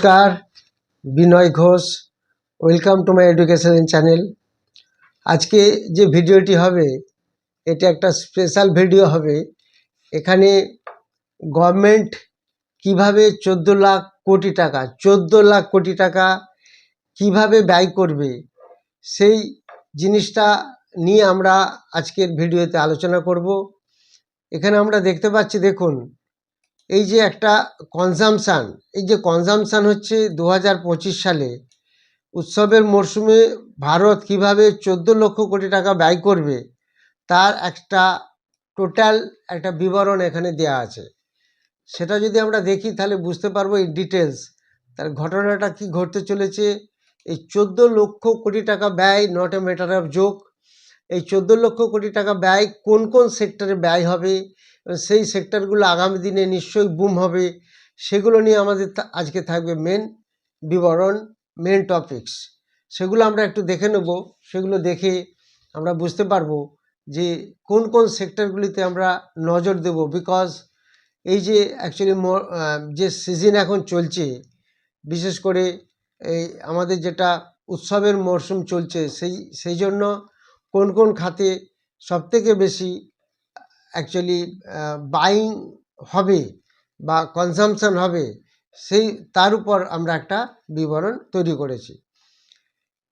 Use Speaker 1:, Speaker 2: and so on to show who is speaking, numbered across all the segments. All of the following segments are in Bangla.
Speaker 1: নমস্কার, Binoy Ghosh welcome to my education channel আজকে যে ভিডিওটি হবে, এটা একটা স্পেশাল ভিডিও হবে। এখানে গভর্নমেন্ট কীভাবে চোদ্দ লাখ কোটি টাকা, চোদ্দ লাখ কোটি টাকা কীভাবে ব্যয় করবে, সেই জিনিসটা নিয়ে আমরা আজকের ভিডিওতে আলোচনা করব। এখানে আমরা দেখতে পাচ্ছি, দেখুন এই যে একটা কনজামশান এই যে কনজামশান হচ্ছে দু হাজার পঁচিশ সালে, উৎসবের মরশুমে ভারত কীভাবে চোদ্দ লক্ষ কোটি টাকা ব্যয় করবে, তার একটা টোটাল একটা বিবরণ এখানে দেওয়া আছে। সেটা যদি আমরা দেখি তাহলে বুঝতে পারব এই ডিটেলস তার ঘটনাটা কি ঘটতে চলেছে, এই চোদ্দ লক্ষ কোটি টাকা ব্যয় not a matter of joke এই চোদ্দ লক্ষ কোটি টাকা ব্যয় কোন কোন সেক্টরে ব্যয় হবে সেই সেক্টরগুলো আগামী দিনে নিশ্চয়ই বুম হবে। সেগুলো নিয়ে আমাদের আজকে থাকবে মেন বিবরণ মেন টপিকস সেগুলো আমরা একটু দেখে নেব। সেগুলো দেখে আমরা বুঝতে পারব যে কোন কোন সেক্টরগুলিতে আমরা নজর দেব। বিকজ এই যে অ্যাকচুয়ালি যে সিজন এখন চলছে, বিশেষ করে এই আমাদের যেটা উৎসবের মরশুম চলছে, সেই সেই জন্য কোন কোন খাতে সবথেকে বেশি অ্যাকচুয়ালি বাইং হবে বা কনজামশন হবে, সেই, তার উপর আমরা একটা বিবরণ তৈরি করেছি।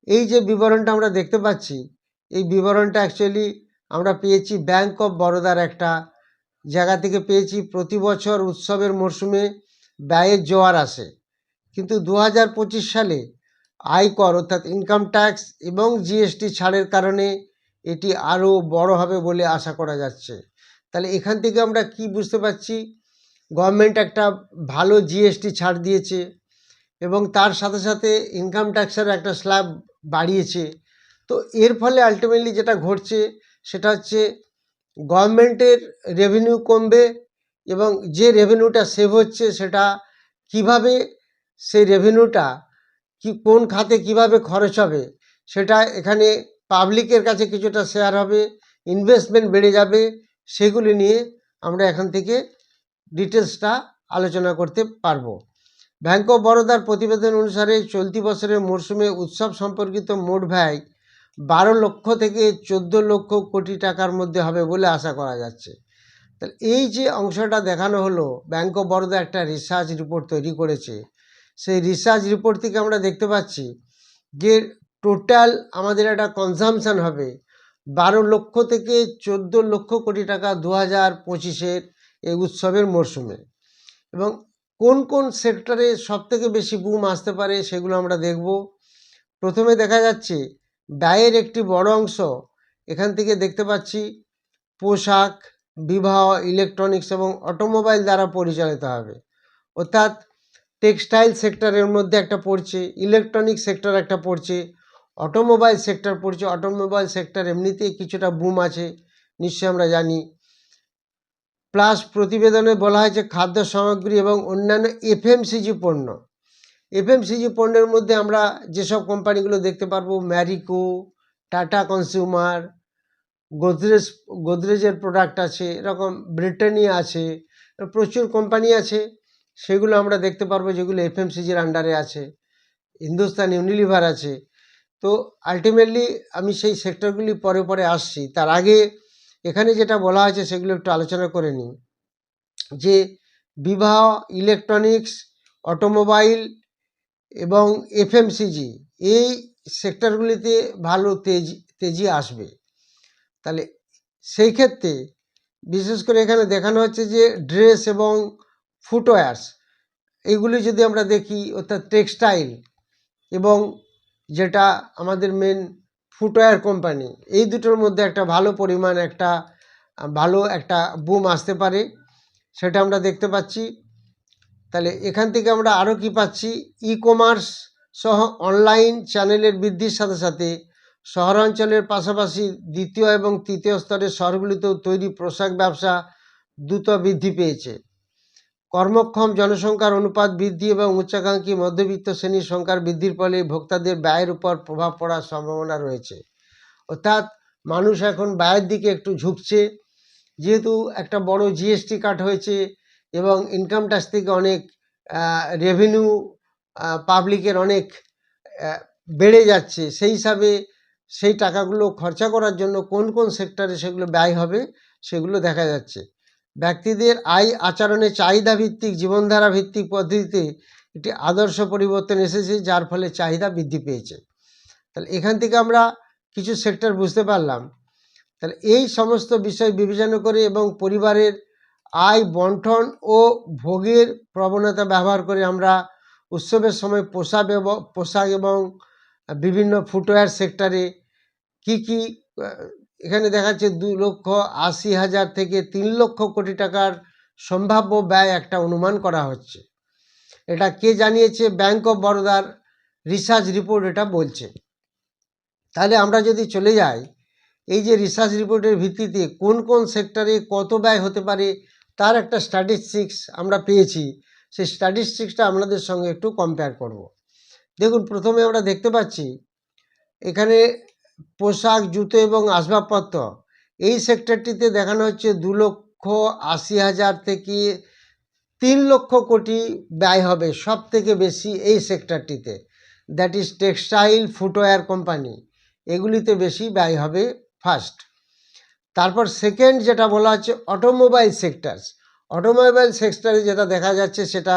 Speaker 1: এই যে বিবরণটা আমরা দেখতে পাচ্ছি, এই বিবরণটা অ্যাকচুয়ালি আমরা পেয়েছি ব্যাংক অফ বরোদার একটা জায়গা থেকে পেয়েছি। প্রতি বছর উৎসবের মরশুমে ব্যয়ের জোয়ার আসে। কিন্তু দু হাজার পঁচিশ সালে আয়কর অর্থাৎ ইনকাম ট্যাক্স এবং জিএসটি ছাড়ের কারণে এটি আরও বড় হবে বলে আশা করা যাচ্ছে। তাহলে এখান থেকে আমরা কি বুঝতে পারছি? গভর্নমেন্ট একটা ভালো জিএসটি ছাড় দিয়েছে এবং তার সাথে সাথে ইনকাম ট্যাক্সের একটা স্ল্যাব বাড়িয়েছে। তো এর ফলে আলটিমেটলি যেটা ঘটছে সেটা হচ্ছে গভর্নমেন্টের রেভিনিউ কমবে এবং যে রেভিনিউটা সেভ হচ্ছে সেটা কীভাবে সেই রেভিনিউটা কি, কোন খাতে কীভাবে খরচ হবে সেটা এখানে পাবলিকের কাছে কিছুটা শেয়ার হবে ইনভেস্টমেন্ট বেড়ে যাবে সেগুলি নিয়ে আমরা এখান থেকে ডিটেলসটা আলোচনা করতে পারব। ব্যাঙ্ক অফ বরোদার প্রতিবেদন অনুসারে চলতি বছরের মরশুমে উৎসব সম্পর্কিত মোট ব্যয় বারো লক্ষ থেকে চোদ্দ লক্ষ কোটি টাকার মধ্যে হবে বলে আশা করা যাচ্ছে। তাহলে এই যে অংশটা দেখানো হলো ব্যাঙ্ক অফ বরোদা একটা রিসার্চ রিপোর্ট তৈরি করেছে। সেই রিসার্চ রিপোর্ট থেকে আমরা দেখতে পাচ্ছি যে টোটাল আমাদের একটা কনজামশন হবে। বারো লক্ষ থেকে চোদ্দ লক্ষ কোটি টাকা দু হাজার পঁচিশের এই উৎসবের মরশুমে। এবং কোন কোন সেক্টরে সবথেকে বেশি বুম আসতে পারে সেগুলো আমরা দেখব। প্রথমে দেখা যাচ্ছে ব্যয়ের একটি বড় অংশ এখান থেকে দেখতে পাচ্ছি, পোশাক, বিবাহ ইলেকট্রনিক্স এবং অটোমোবাইল দ্বারা পরিচালিত হবে। অর্থাৎ টেক্সটাইল সেক্টরের মধ্যে একটা পড়ছে ইলেকট্রনিক সেক্টর একটা পড়ছে অটোমোবাইল সেক্টর পড়ছে, অটোমোবাইল সেক্টর এমনিতেই কিছুটা বুম আছে, নিশ্চয়ই আমরা জানি। প্লাস প্রতিবেদনে বলা হয়েছে খাদ্য সামগ্রী এবং অন্যান্য এফএমসিজি পণ্য। এফএমসিজি পণ্যের মধ্যে আমরা যেসব কোম্পানিগুলো দেখতে পারব ম্যারিকো টাটা কনজিউমার গোদরেজ গোদরেজের প্রোডাক্ট আছে, এরকম ব্রিটানিয়া আছে, প্রচুর কোম্পানি আছে, সেগুলো আমরা দেখতে পারব যেগুলো এফএমসিজির আন্ডারে আছে। হিন্দুস্তান ইউনিলিভার আছে তো আলটিমেটলি আমি সেই সেক্টরগুলি পরে পরে আসছি। তার আগে এখানে যেটা বলা হয়েছে সেগুলো একটু আলোচনা করে নিই। যে বিবাহ ইলেকট্রনিক্স অটোমোবাইল এবং এফএমসিজি এই সেক্টরগুলিতে ভালো তেজ, তেজি আসবে। তাহলে সেই ক্ষেত্রে বিশেষ করে এখানে দেখানো হচ্ছে যে ড্রেস এবং ফুটওয়্যার্স এইগুলি যদি আমরা দেখি অর্থাৎ টেক্সটাইল এবং যেটা আমাদের মেন ফুটওয়্যার কোম্পানি এই দুটোর মধ্যে একটা ভালো পরিমাণ একটা, ভালো একটা বুম আসতে পারে, সেটা আমরা দেখতে পাচ্ছি। তাহলে এখান থেকে আমরা আরও কি পাচ্ছি? ই কমার্স সহ অনলাইন চ্যানেলের বৃদ্ধির সাথে সাথে শহরাঞ্চলের পাশাপাশি দ্বিতীয় এবং তৃতীয় স্তরের শহরগুলিতেও তৈরি পোশাক ব্যবসা দ্রুত বৃদ্ধি পেয়েছে। কর্মক্ষম জনসংখ্যার অনুপাত বৃদ্ধি এবং উচ্চাকাঙ্ক্ষী মধ্যবিত্ত শ্রেণির সংখ্যার বৃদ্ধির ফলে ভোক্তাদের ব্যয়ের উপর প্রভাব পড়ার সম্ভাবনা রয়েছে। অর্থাৎ মানুষ এখন ব্যয়ের দিকে একটু ঝুঁকছে। যেহেতু একটা বড় জিএসটি কাট হয়েছে এবং ইনকাম ট্যাক্স থেকে অনেক রেভিনিউ পাবলিকের অনেক বেড়ে যাচ্ছে। সেই হিসাবে সেই টাকাগুলো খরচা করার জন্য কোন কোন সেক্টরে সেগুলো ব্যয় হবে সেগুলো দেখা যাচ্ছে। ব্যক্তিদের আয় আচরণে চাহিদা ভিত্তিক জীবনধারা ভিত্তিক পদ্ধতিতে একটি আদর্শ পরিবর্তন এসেছে, যার ফলে চাহিদা বৃদ্ধি পেয়েছে। তাহলে এখান থেকে আমরা কিছু সেক্টর বুঝতে পারলাম। তাহলে এই সমস্ত বিষয় বিবেচনা করে এবং পরিবারের আয় বন্টন ও ভোগের প্রবণতা ব্যবহার করে আমরা উৎসবের সময় পোশাক পোশাক এবং বিভিন্ন ফুটওয়্যার সেক্টরে কি কি এখানে দেখা যাচ্ছে দু লক্ষ আশি হাজার থেকে তিন লক্ষ কোটি টাকার সম্ভাব্য ব্যয় একটা অনুমান করা হচ্ছে। এটা কে জানিয়েছে? ব্যাংক অফ বরোদার রিসার্চ রিপোর্ট এটা বলছে। তাহলে আমরা যদি চলে যাই, এই যে রিসার্চ রিপোর্টের ভিত্তিতে কোন কোন সেক্টরে কত ব্যয় হতে পারে, তার একটা স্ট্যাটিস্টিক্স আমরা পেয়েছি। সেই স্ট্যাটিস্টিক্সটা আপনাদের সঙ্গে একটু কম্পেয়ার করব। দেখুন, প্রথমে আমরা দেখতে পাচ্ছি, এখানে পোশাক, জুতো এবং আসবাবপত্র। এই সেক্টরটিতে দেখানো হচ্ছে দু লক্ষ আশি হাজার থেকে তিন লক্ষ কোটি ব্যয় হবে সব থেকে বেশি এই সেক্টরটিতে। That is textile footwear company এগুলিতে বেশি ব্যয় হবে ফার্স্ট তারপর সেকেন্ড যেটা বলা হচ্ছে অটোমোবাইল সেক্টরস অটোমোবাইল সেক্টরে যেটা দেখা যাচ্ছে সেটা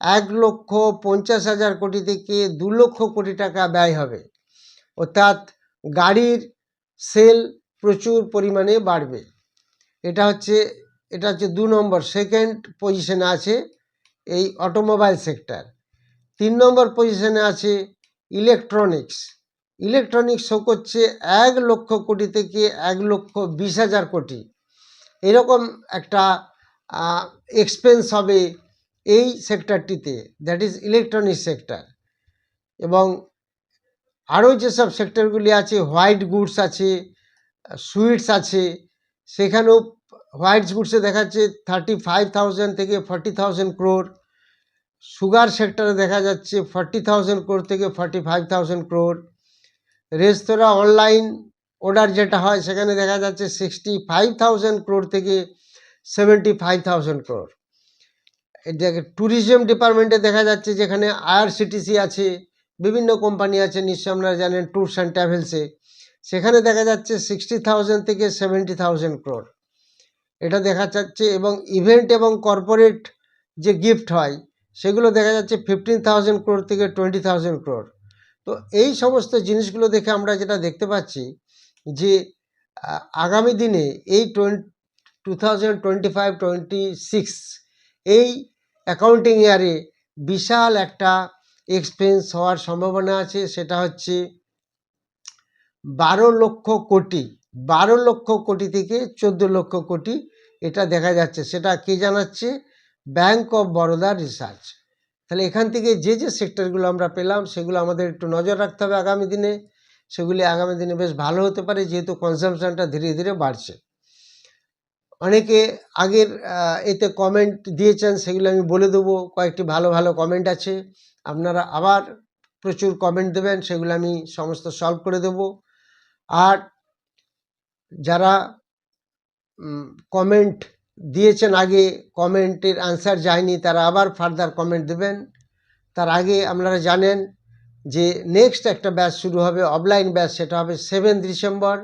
Speaker 1: এক লক্ষ পঞ্চাশ হাজার কোটি থেকে দু লক্ষ কোটি টাকা ব্যয় হবে। অর্থাৎ গাড়ির সেল প্রচুর পরিমাণে বাড়বে। এটা হচ্ছে এটা হচ্ছে দু নম্বর সেকেন্ড পজিশনে আছে এই অটোমোবাইল সেক্টর তিন নম্বর পজিশনে আছে ইলেকট্রনিক্স ইলেকট্রনিক্স শো করছে এক লক্ষ কোটি থেকে এক লক্ষ বিশ হাজার কোটি। এরকম একটা এক্সপেন্স হবে এই সেক্টরটিতে দ্যাট ইজ ইলেকট্রনিক্স সেক্টর এবং আরও যেসব সেক্টরগুলি আছে হোয়াইট গুডস আছে সুইটস আছে, সেখানেও হোয়াইট গুডসে দেখাচ্ছে থার্টি ফাইভ থাউজেন্ড থেকে ফর্টি থাউজেন্ড ক্রোর সুগার সেক্টরে দেখা যাচ্ছে ফর্টি থাউজেন্ড ক্রোর থেকে forty five thousand crore restaurant online order যেটা হয় সেখানে দেখা যাচ্ছে সিক্সটি ফাইভ থাউজেন্ড ক্রোর থেকে seventy five thousand crore tourism ডিপার্টমেন্টে দেখা যাচ্ছে যেখানে আইআরসিটিসি আছে বিভিন্ন কোম্পানি আছে নিশ্চয় আপনারা জানেন, ট্যুরস অ্যান্ড ট্রাভেলসে। সেখানে দেখা যাচ্ছে সিক্সটি থাউজেন্ড থেকে সেভেন্টি থাউজেন্ড ক্রোর এটা দেখা যাচ্ছে এবং ইভেন্ট এবং কর্পোরেট যে গিফট হয়, সেগুলো দেখা যাচ্ছে ফিফটিন থাউজেন্ড ক্রোর থেকে টোয়েন্টি থাউজেন্ড ক্রোর তো এই সমস্ত জিনিসগুলো দেখে আমরা যেটা দেখতে পাচ্ছি যে আগামী দিনে এই two thousand twenty five twenty six এই অ্যাকাউন্টিং ইয়ারে বিশাল একটা এক্সপেন্স হওয়ার সম্ভাবনা আছে, সেটা হচ্ছে বারো লক্ষ কোটি, বারো লক্ষ কোটি থেকে চোদ্দ লক্ষ কোটি এটা দেখা যাচ্ছে। সেটা কে জানাচ্ছে? ব্যাংক অফ বরোদা রিসার্চ তাহলে এখান থেকে যে যে সেক্টরগুলো আমরা পেলাম, সেগুলো আমাদের একটু নজর রাখতে হবে আগামী দিনে। সেগুলি আগামী দিনে বেশ ভালো হতে পারে, যেহেতু কনজামশনটা ধীরে ধীরে বাড়ছে। অনেকে আগের এতে কমেন্ট দিয়েছেন, সেগুলো আমি বলে দেবো। কয়েকটি ভালো ভালো কমেন্ট আছে। আপনারা আবার প্রচুর কমেন্ট দেবেন, সেগুলো আমি সমস্ত সলভ করে দেব। আর যারা কমেন্ট দিয়েছেন আগে কমেন্টের আনসার যায়নি, তারা আবার ফার্দার কমেন্ট দেবেন। তার আগে আপনারা জানেন যে নেক্সট একটা ব্যাচ শুরু হবে অফলাইন ব্যাচ সেটা হবে সেভেন ডিসেম্বর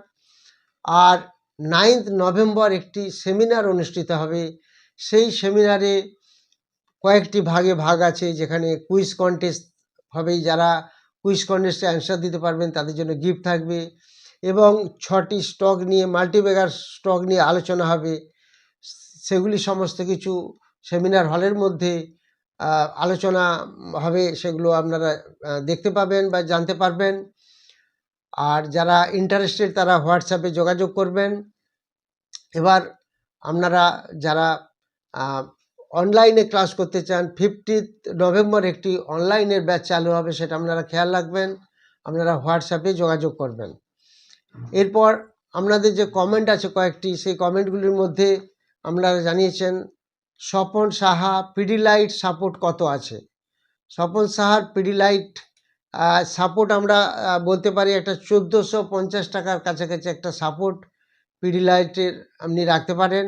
Speaker 1: আর নাইন্থ নভেম্বর একটি সেমিনার অনুষ্ঠিত হবে। সেই সেমিনারে কয়েকটি ভাগে ভাগ আছে যেখানে কুইজ কন্টেস্ট হবে যারা কুইজ কন্টেস্টে অ্যান্সার দিতে পারবেন তাদের জন্য গিফট থাকবে এবং ছটি স্টক নিয়ে মাল্টিবেগার স্টক নিয়ে আলোচনা হবে। সেগুলি সমস্ত কিছু সেমিনার হলের মধ্যে আলোচনা হবে সেগুলো আপনারা দেখতে পাবেন বা জানতে পারবেন। আর যারা ইন্টারেস্টেড তারা হোয়াটসঅ্যাপে যোগাযোগ করবেন। এবার আপনারা যারা অনলাইনে ক্লাস করতে চান ফিফটিথ নভেম্বর একটি অনলাইনের ব্যাচ চালু হবে, সেটা আপনারা খেয়াল রাখবেন। আপনারা হোয়াটসঅ্যাপে যোগাযোগ করবেন। এরপর আপনাদের যে কমেন্ট আছে কয়েকটি, সেই কমেন্টগুলির মধ্যে আপনারা জানিয়েছেন, স্বপন সাহা পিডিলাইট সাপোর্ট কত আছে? স্বপন সাহার পিডিলাইট সাপোর্ট আমরা বলতে পারি একটা চোদ্দোশো পঞ্চাশ টাকার কাছাকাছি একটা সাপোর্ট পিডিলাইটের আপনি রাখতে পারেন।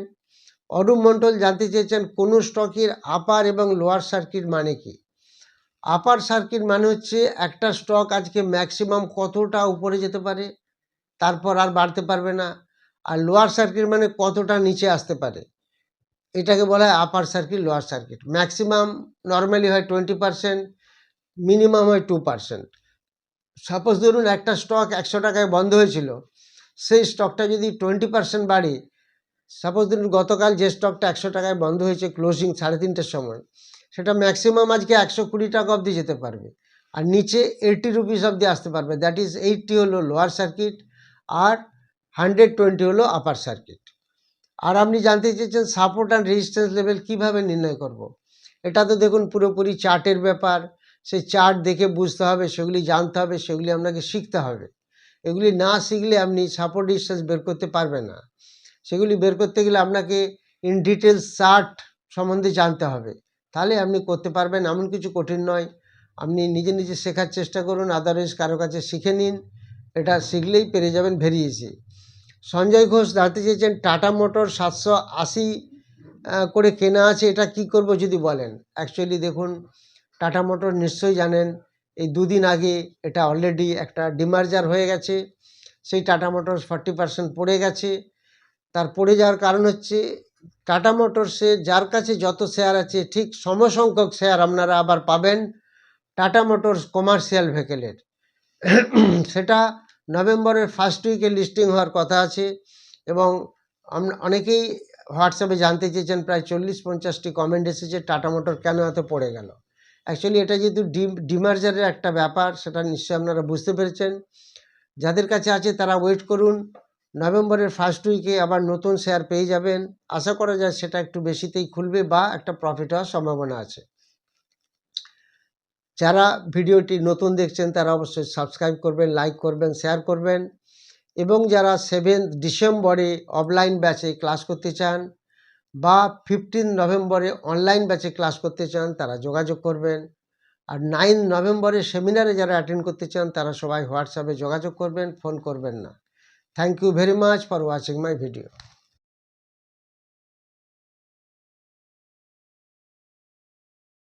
Speaker 1: অরূপ মণ্ডল জানতে চেয়েছেন, কোন স্টকের আপার এবং লোয়ার সার্কিট মানে কি? আপার সার্কিট মানে হচ্ছে একটা স্টক আজকে ম্যাক্সিমাম কতটা উপরে যেতে পারে, তারপর আর বাড়তে পারবে না, আর লোয়ার সার্কিট মানে কতটা নিচে আসতে পারে। এটাকে বলা হয় upper circuit, lower circuit. Maximum normally হয় টোয়েন্টি পার্সেন্ট, মিনিমাম হয় টু পার্সেন্ট। সাপোজ ধরুন একটা স্টক একশো টাকায় বন্ধ হয়েছিল, সেই স্টকটা যদি টোয়েন্টি পার্সেন্ট বাড়ে সাপোজ ধরুন গতকাল যে স্টকটা একশো টাকায় বন্ধ হয়েছে ক্লোজিং সাড়ে তিনটের সময়, সেটা ম্যাক্সিমাম আজকে একশো কুড়ি টাকা অবধি যেতে পারবে। আর নিচে এইটটি রুপিস অবধি আসতে পারবে। দ্যাট ইজ এইটটি হলো লোয়ার সার্কিট আর হান্ড্রেড টোয়েন্টি হলো আপার সার্কিট আর আপনি জানতে চেয়েছেন সাপোর্ট অ্যান্ড রেজিস্ট্যান্স লেভেল কীভাবে নির্ণয় করব। এটা তো দেখুন পুরোপুরি চার্টের ব্যাপার। সেই চার্ট দেখে বুঝতে হবে, সেগুলি জানতে হবে, সেগুলি আপনাকে শিখতে হবে। এগুলি না শিখলে আপনি সাপোর্ট রেজিস্ট্যান্স বের করতে পারবেন না। সেগুলি বের করতে গেলে আপনাকে ইন ডিটেলস চার্ট সম্বন্ধে জানতে হবে। তাহলে আপনি করতে পারবেন, এমন কিছু কঠিন নয়। আপনি নিজে নিজে শেখার চেষ্টা করুন আদারওয়াইজ কারও কাছে শিখে নিন। এটা শিখলেই পেরে যাবেন ভেরি ইজি সঞ্জয় ঘোষ জানতে চেয়েছেন, টাটা মোটর সাতশো আশি করে কেনা আছে, এটা কি করব যদি বলেন? অ্যাকচুয়ালি দেখুন, টাটা মোটর নিশ্চয়ই জানেন, এই দুদিন আগে এটা অলরেডি একটা ডিমার্জার হয়ে গেছে। সেই টাটা মোটরস ফর্টি পার্সেন্ট পড়ে গেছে। তার পড়ে যাওয়ার কারণ হচ্ছে টাটা মোটরসে যার কাছে যত শেয়ার আছে, ঠিক সমসংখ্যক শেয়ার আপনারা আবার পাবেন টাটা মোটরস কমার্শিয়াল ভেহিকেলের সেটা নভেম্বরের ফার্স্ট উইকে লিস্টিং হওয়ার কথা আছে এবং অনেকেই হোয়াটসঅ্যাপে জানতে চেয়েছেন, প্রায় চল্লিশ পঞ্চাশটি কমেন্ট এসেছে, টাটা মোটর কেন এত পড়ে গেল? অ্যাকচুয়ালি এটা যেহেতু ডিমার্জারের একটা ব্যাপার, সেটা নিশ্চয়ই আপনারা বুঝতে পেরেছেন। যাদের কাছে আছে তারা ওয়েট করুন। নভেম্বরের ফার্স্ট উইকে আবার নতুন শেয়ার পেয়ে যাবেন। আশা করা যায় সেটা একটু বেশিতেই খুলবে বা একটা প্রফিট হওয়ার সম্ভাবনা আছে। যারা ভিডিওটি নতুন দেখছেন, তারা অবশ্যই সাবস্ক্রাইব করবেন লাইক করবেন শেয়ার করবেন এবং যারা সেভেন্থ ডিসেম্বরে অফলাইন ব্যাচে ক্লাস করতে চান বা ফিফটিন নভেম্বরে অনলাইন ব্যাচে ক্লাস করতে চান, তারা যোগাযোগ করবেন। আর নাইন নভেম্বরে সেমিনারে যারা অ্যাটেন্ড করতে চান, তারা সবাই হোয়াটসঅ্যাপে যোগাযোগ করবেন ফোন করবেন না। Thank you very much for watching my video.